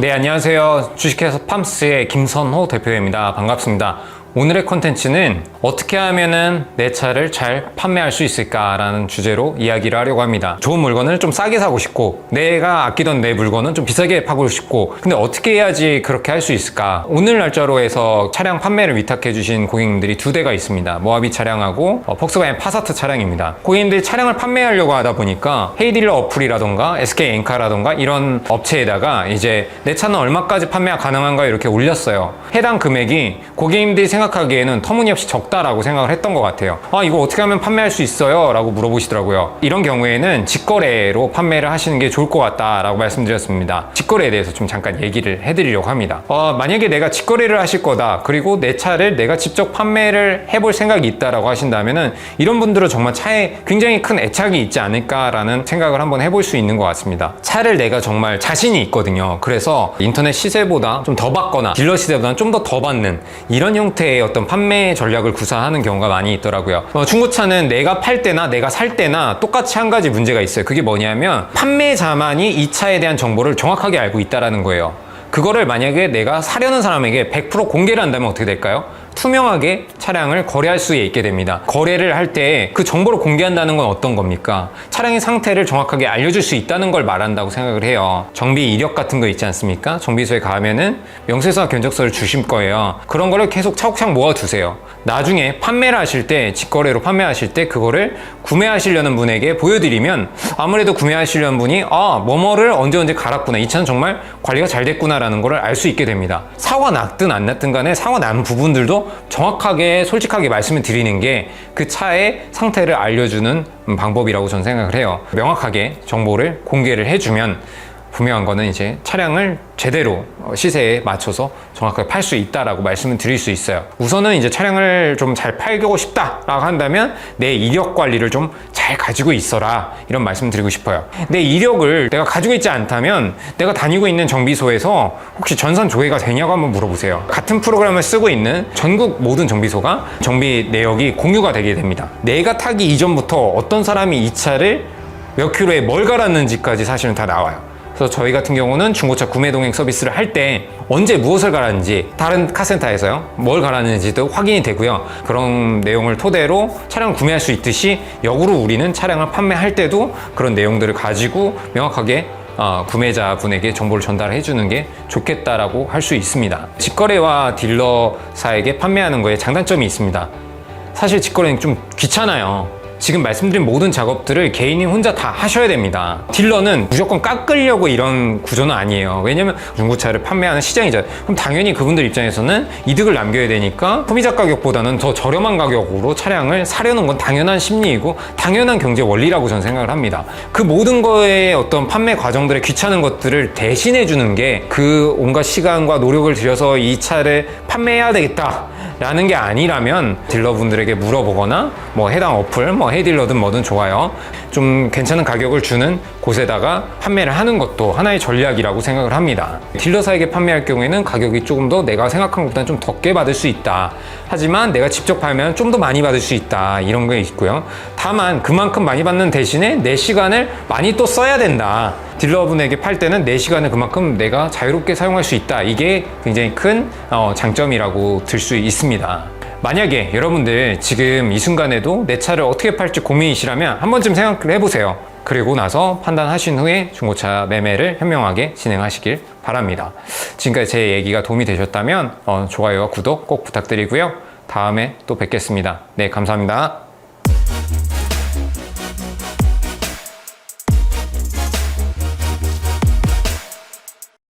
네, 안녕하세요. 주식회사 팜스의 김선호 대표입니다. 반갑습니다. 오늘의 컨텐츠는 어떻게 하면은 내 차를 잘 판매할 수 있을까라는 주제로 이야기를 하려고 합니다. 좋은 물건을 좀 싸게 사고 싶고 내가 아끼던 내 물건은 좀 비싸게 파고 싶고 근데 어떻게 해야지 그렇게 할 수 있을까? 오늘 날짜로 해서 차량 판매를 위탁해 주신 고객님들이 두 대가 있습니다. 모하비 차량하고 어, 폭스바겐 파사트 차량입니다. 고객님들이 차량을 판매하려고 하다 보니까 헤이딜러 어플이라던가 SK 엔카라던가 이런 업체에다가 이제 내 차는 얼마까지 판매가 가능한가 이렇게 올렸어요. 해당 금액이 고객님들이 생각 하기에는 터무니없이 적다라고 생각을 했던 것 같아요. 아, 이거 어떻게 하면 판매할 수 있어요? 라고 물어보시더라고요. 이런 경우에는 직거래로 판매를 하시는 게 좋을 것 같다라고 말씀드렸습니다. 직거래에 대해서 좀 잠깐 얘기를 해드리려고 합니다. 어, 만약에 내가 직거래를 하실 거다. 그리고 내 차를 내가 직접 판매를 해볼 생각이 있다라고 하신다면은 이런 분들은 정말 차에 굉장히 큰 애착이 있지 않을까라는 생각을 한번 해볼 수 있는 것 같습니다. 차를 내가 정말 자신이 있거든요. 그래서 인터넷 시세보다 좀 더 받거나 딜러 시세보다는 좀더 더 받는 이런 형태의 어떤 판매 전략을 구사하는 경우가 많이 있더라고요. 어, 중고차는 내가 팔 때나 내가 살 때나 똑같이 한 가지 문제가 있어요. 그게 뭐냐면 판매자만이 이 차에 대한 정보를 정확하게 알고 있다라는 거예요. 그거를 만약에 내가 사려는 사람에게 100% 공개를 한다면 어떻게 될까요? 투명하게 차량을 거래할 수 있게 됩니다. 거래를 할 때 그 정보를 공개한다는 건 어떤 겁니까? 차량의 상태를 정확하게 알려줄 수 있다는 걸 말한다고 생각을 해요. 정비 이력 같은 거 있지 않습니까? 정비소에 가면은 명세서와 견적서를 주실 거예요. 그런 거를 계속 차곡차곡 모아두세요. 나중에 판매를 하실 때, 직거래로 판매하실 때 그거를 구매하시려는 분에게 보여드리면 아무래도 구매하시려는 분이 아, 뭐뭐를 언제 언제 갈았구나. 이 차는 정말 관리가 잘 됐구나라는 거를 알수 있게 됩니다. 사고 났든 안 났든 간에 사고 난 부분들도 정확하게 솔직하게 말씀을 드리는 게 그 차의 상태를 알려주는 방법이라고 저는 생각을 해요. 명확하게 정보를 공개를 해주면 분명한 거는 이제 차량을 제대로 시세에 맞춰서 정확하게 팔 수 있다라고 말씀을 드릴 수 있어요. 우선은 이제 차량을 좀 잘 팔고 싶다라고 한다면 내 이력 관리를 좀 잘 가지고 있어라 이런 말씀 드리고 싶어요. 내 이력을 내가 가지고 있지 않다면 내가 다니고 있는 정비소에서 혹시 전산 조회가 되냐고 한번 물어보세요. 같은 프로그램을 쓰고 있는 전국 모든 정비소가 정비 내역이 공유가 되게 됩니다. 내가 타기 이전부터 어떤 사람이 이 차를 몇 킬로에 뭘 갈았는지까지 사실은 다 나와요. 그래서 저희 같은 경우는 중고차 구매 동행 서비스를 할 때 언제 무엇을 갈았는지 다른 카센터에서요. 뭘 갈았는지도 확인이 되고요. 그런 내용을 토대로 차량을 구매할 수 있듯이 역으로 우리는 차량을 판매할 때도 그런 내용들을 가지고 명확하게 어, 구매자분에게 정보를 전달해 주는 게 좋겠다라고 할 수 있습니다. 직거래와 딜러사에게 판매하는 거에 장단점이 있습니다. 사실 직거래는 좀 귀찮아요 지금 말씀드린 모든 작업들을 개인이 혼자 다 하셔야 됩니다. 딜러는 무조건 깎으려고 이런 구조는 아니에요. 왜냐면 중고차를 판매하는 시장이잖아요. 그럼 당연히 그분들 입장에서는 이득을 남겨야 되니까 소비자 가격보다는 더 저렴한 가격으로 차량을 사려는 건 당연한 심리이고 당연한 경제 원리라고 저는 생각을 합니다. 그 모든 거에 어떤 판매 과정들의 귀찮은 것들을 대신해 주는 게 그 온갖 시간과 노력을 들여서 이 차를 판매해야 되겠다. 라는 게 아니라면 딜러분들에게 물어보거나 뭐 해당 어플 뭐 헤이딜러든 뭐든 좋아요. 좀 괜찮은 가격을 주는 곳에다가 판매를 하는 것도 하나의 전략이라고 생각을 합니다. 딜러사에게 판매할 경우에는 가격이 조금 더 내가 생각한 것보다는 좀 적게 받을 수 있다. 하지만 내가 직접 팔면 좀 더 많이 받을 수 있다. 이런 게 있고요. 다만 그만큼 많이 받는 대신에 내 시간을 많이 또 써야 된다 딜러분에게 팔 때는 내 시간을 그만큼 내가 자유롭게 사용할 수 있다. 이게 굉장히 큰 어, 장점이라고 들 수 있습니다. 만약에 여러분들 지금 이 순간에도 내 차를 어떻게 팔지 고민이시라면 한 번쯤 생각을 해보세요. 그리고 나서 판단하신 후에 중고차 매매를 현명하게 진행하시길 바랍니다. 지금까지 제 얘기가 도움이 되셨다면 어, 좋아요와 구독 꼭 부탁드리고요. 다음에 또 뵙겠습니다. 네, 감사합니다.